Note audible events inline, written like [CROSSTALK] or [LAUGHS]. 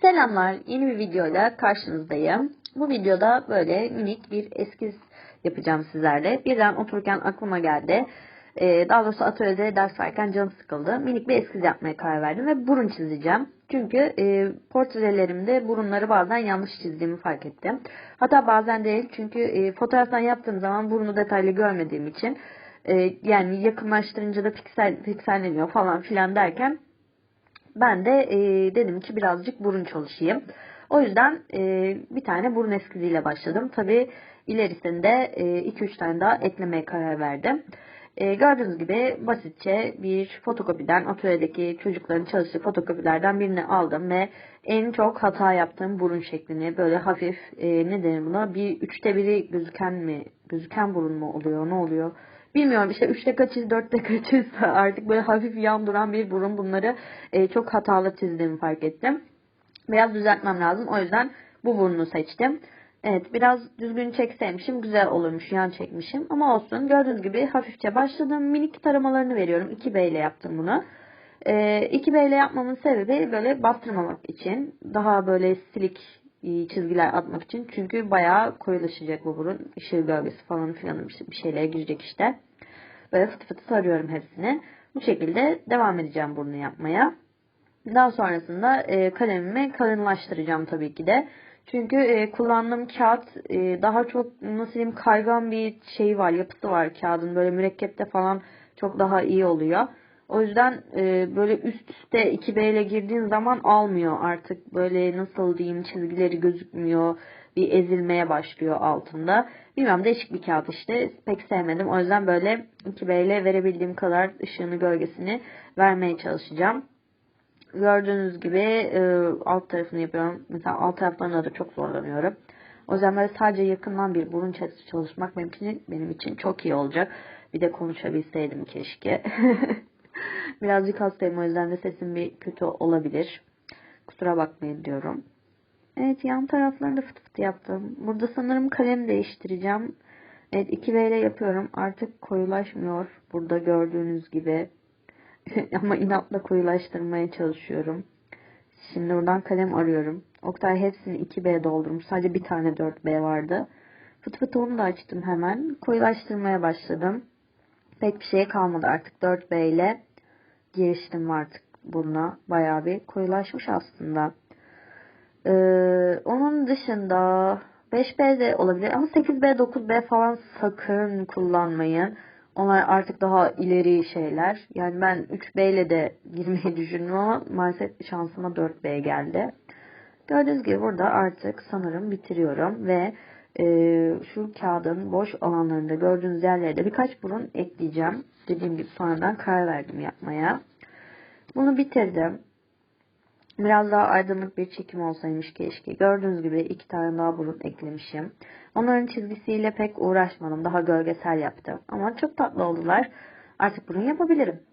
Selamlar, yeni bir videoyla karşınızdayım. Bu videoda böyle minik bir eskiz yapacağım sizlerle. Birden otururken aklıma geldi. Ee, daha doğrusu atölyede ders verken canım sıkıldı. Minik bir eskiz yapmaya karar verdim ve burun çizeceğim. Çünkü e, portrelerimde burunları bazen yanlış çizdiğimi fark ettim. Hatta bazen değil çünkü e, fotoğraftan yaptığım zaman burnu detaylı görmediğim için e, yani yakınlaştırınca da piksel, pikselleniyor falan filan derken ben de e, dedim ki birazcık burun çalışayım. O yüzden e, bir tane burun eskiziyle başladım. Tabi ilerisinde 2-3 tane daha eklemeye karar verdim. E, gördüğünüz gibi basitçe bir fotokopiden, atölyedeki çocukların çalıştığı fotokopilerden birini aldım ve en çok hata yaptığım burun şeklini böyle hafif e, ne denir buna bir üçte biri gözüken mi gözüken burun mu oluyor ne oluyor bilmiyorum işte üçte kaçız dörtte kaçız [LAUGHS] artık böyle hafif yan duran bir burun bunları e, çok hatalı çizdiğimi fark ettim. Biraz düzeltmem lazım o yüzden bu burnu seçtim. Evet biraz düzgün çekseymişim güzel olurmuş yan çekmişim ama olsun gördüğünüz gibi hafifçe başladım minik taramalarını veriyorum 2B ile yaptım bunu. Ee, 2B ile yapmamın sebebi böyle bastırmamak için daha böyle silik e, çizgiler atmak için çünkü bayağı koyulaşacak bu burun ışığı gölgesi falan filan bir şeylere girecek işte. Böyle fıtı fıtı sarıyorum hepsini. Bu şekilde devam edeceğim burnu yapmaya. Daha sonrasında e, kalemimi kalınlaştıracağım tabii ki de. Çünkü e, kullandığım kağıt e, daha çok nasıl diyeyim kaygan bir şey var, yapısı var kağıdın. Böyle mürekkepte falan çok daha iyi oluyor. O yüzden e, böyle üst üste 2B ile girdiğin zaman almıyor artık. Böyle nasıl diyeyim çizgileri gözükmüyor. Bir ezilmeye başlıyor altında. Bilmem değişik bir kağıt işte. Pek sevmedim. O yüzden böyle 2B ile verebildiğim kadar ışığını gölgesini vermeye çalışacağım gördüğünüz gibi e, alt tarafını yapıyorum. Mesela alt taraflarında da çok zorlanıyorum. O yüzden böyle sadece yakından bir burun çetesi çalışmak benim için, benim için çok iyi olacak. Bir de konuşabilseydim keşke. [LAUGHS] Birazcık hastayım o yüzden de sesim bir kötü olabilir. Kusura bakmayın diyorum. Evet yan taraflarında fıt fıt yaptım. Burada sanırım kalem değiştireceğim. Evet 2V ile yapıyorum. Artık koyulaşmıyor. Burada gördüğünüz gibi. [LAUGHS] Ama inatla koyulaştırmaya çalışıyorum. Şimdi buradan kalem arıyorum. Oktay hepsini 2B doldurmuş. Sadece bir tane 4B vardı. Fıt fıt onu da açtım hemen. Koyulaştırmaya başladım. Pek bir şey kalmadı artık 4B ile giriştim artık buna. Bayağı bir koyulaşmış aslında. Ee, onun dışında 5B de olabilir ama 8B 9B falan sakın kullanmayın. Onlar artık daha ileri şeyler. Yani ben 3B ile de girmeyi düşündüm ama maalesef şansıma 4B geldi. Gördüğünüz gibi burada artık sanırım bitiriyorum ve e, şu kağıdın boş alanlarında gördüğünüz yerlerde birkaç burun ekleyeceğim. Dediğim gibi sonradan karar verdim yapmaya. Bunu bitirdim. Biraz daha aydınlık bir çekim olsaymış keşke. Gördüğünüz gibi iki tane daha burun eklemişim. Onların çizgisiyle pek uğraşmadım. Daha gölgesel yaptım. Ama çok tatlı oldular. Artık burun yapabilirim.